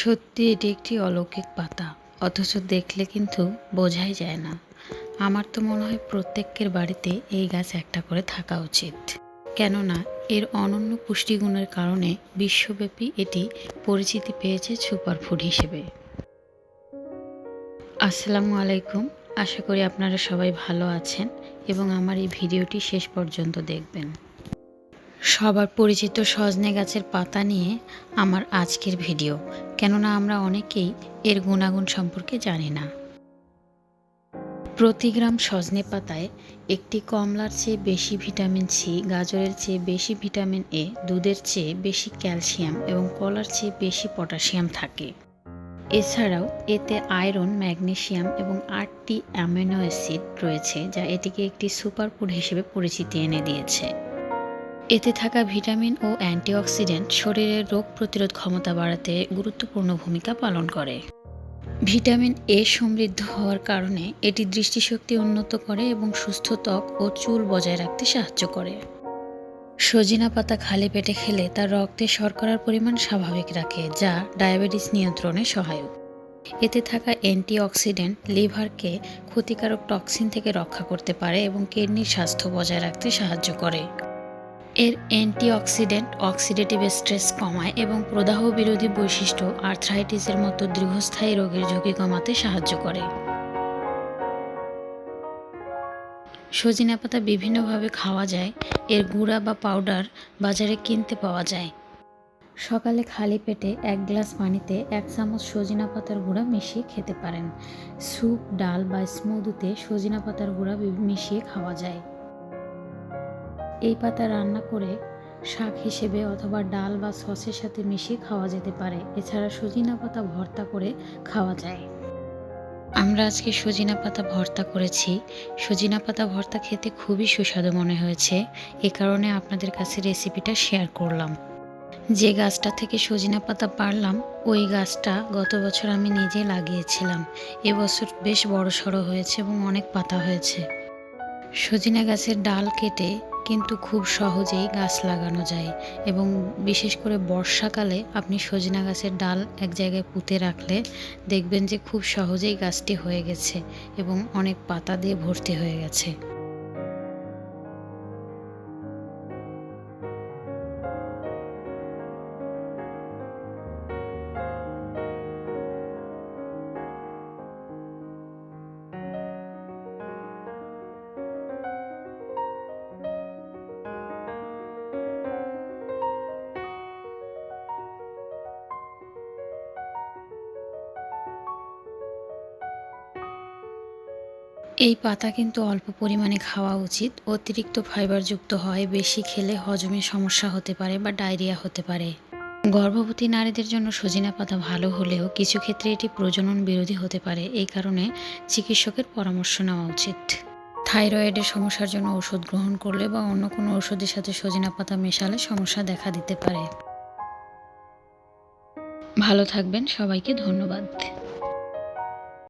সত্যি এটি একটি অলৌকিক পাতা, অথচ দেখলে কিন্তু বোঝাই যায় না। আমার তো মনে হয় প্রত্যেকের বাড়িতে এই গাছ একটা করে থাকা উচিত। কেননা, এর অনন্য পুষ্টিগুণের কারণে বিশ্বব্যাপী এটি পরিচিতি পেয়েছে সুপারফুড হিসেবে। আসসালামু আলাইকুম। আশা করি আপনারা সবাই ভালো আছেন এবং আমার এই ভিডিওটি শেষ পর্যন্ত দেখবেন। সবার পরিচিত সজনে গাছের পাতা নিয়ে আমার আজকের ভিডিও। কেননা আমরা অনেকেই এর গুণাগুণ সম্পর্কে জানি না। প্রতি গ্রাম সজনে পাতায় একটি কমলার চেয়ে বেশি ভিটামিন সি, গাজরের চেয়ে বেশি ভিটামিন এ, দুধের চেয়ে বেশি ক্যালসিয়াম এবং কলার চেয়ে বেশি পটাশিয়াম থাকে। এছাড়াও এতে আয়রন ম্যাগনেসিয়াম এবং আটটি অ্যামিনো অ্যাসিড রয়েছে, যা এটিকে একটি সুপারফুড হিসেবে পরিচিতি এনে দিয়েছে। এতে থাকা ভিটামিন ও অ্যান্টিঅক্সিডেন্ট শরীরের রোগ প্রতিরোধ ক্ষমতা বাড়াতে গুরুত্বপূর্ণ ভূমিকা পালন করে। ভিটামিন এ সমৃদ্ধ হওয়ার কারণে এটি দৃষ্টিশক্তি উন্নত করে এবং সুস্থ ত্বক ও চুল বজায় রাখতে সাহায্য করে। সজিনা পাতা খালি পেটে খেলে তার রক্তে শর্করার পরিমাণ স্বাভাবিক রাখে, যা ডায়াবেটিস নিয়ন্ত্রণে সহায়ক। এতে থাকা অ্যান্টিঅক্সিডেন্ট লিভারকে ক্ষতিকারক টক্সিন থেকে রক্ষা করতে পারে এবং কিডনির স্বাস্থ্য বজায় রাখতে সাহায্য করে। এর অ্যান্টিঅক্সিডেন্ট অক্সিডেটিভ স্ট্রেস কমায় এবং প্রদাহ বিরোধী বৈশিষ্ট্য আর্থ্রাইটিসের মতো দীর্ঘস্থায়ী রোগের ঝুঁকি কমাতে সাহায্য করে। সজিনা পাতা বিভিন্নভাবে খাওয়া যায়, এর গুঁড়া বা পাউডার বাজারে কিনতে পাওয়া যায়। সকালে খালি পেটে এক গ্লাস পানিতে এক চামচ সজিনা পাতার গুঁড়া মিশিয়ে খেতে পারেন। স্যুপ, ডাল বা স্মুদিতে সজিনা পাতার গুঁড়া মিশিয়ে খাওয়া যায়। এই পাতা রান্না করে শাক হিসেবে অথবা ডাল বা সসের সাথে মিশিয়ে খাওয়া যেতে পারে। এছাড়া সজিনা পাতা ভর্তা করে খাওয়া যায়। আমরা আজকে সজিনা পাতা ভর্তা করেছি। সজিনা পাতা ভর্তা খেতে খুবই সুস্বাদু মনে হয়েছে। এ কারণে আপনাদের কাছে রেসিপিটা শেয়ার করলাম। যে গাছটা থেকে সজিনা পাতা পারলাম, ওই গাছটা গত বছর আমি নিজে লাগিয়েছিলাম। এবছর বেশ বড় সড়ো হয়েছে এবং অনেক পাতা হয়েছে। সজিনা গাছের ডাল কেটে কিন্তু খুব সহজেই গাছ লাগানো যায় এবং বিশেষ করে বর্ষাকালে আপনি সজনা গাছের ডাল এক জায়গায় পুঁতে রাখলে দেখবেন যে খুব সহজেই গাছটি হয়ে গেছে এবং অনেক পাতা দিয়ে ভর্তি হয়ে গেছে। এই পাতা কিন্তু অল্প পরিমাণে খাওয়া উচিত। অতিরিক্ত ফাইবারযুক্ত হয়, বেশি খেলে হজমের সমস্যা হতে পারে বা ডায়রিয়া হতে পারে। গর্ভবতী নারীদের জন্য সজিনা পাতা ভালো হলেও কিছু ক্ষেত্রে এটি প্রজনন বিরোধী হতে পারে। এই কারণে চিকিৎসকের পরামর্শ নেওয়া উচিত। থাইরয়েডের সমস্যার জন্য ওষুধ গ্রহণ করলে বা অন্য কোনো ওষুধের সাথে সজিনা পাতা মেশালে সমস্যা দেখা দিতে পারে। ভালো থাকবেন, সবাইকে ধন্যবাদ।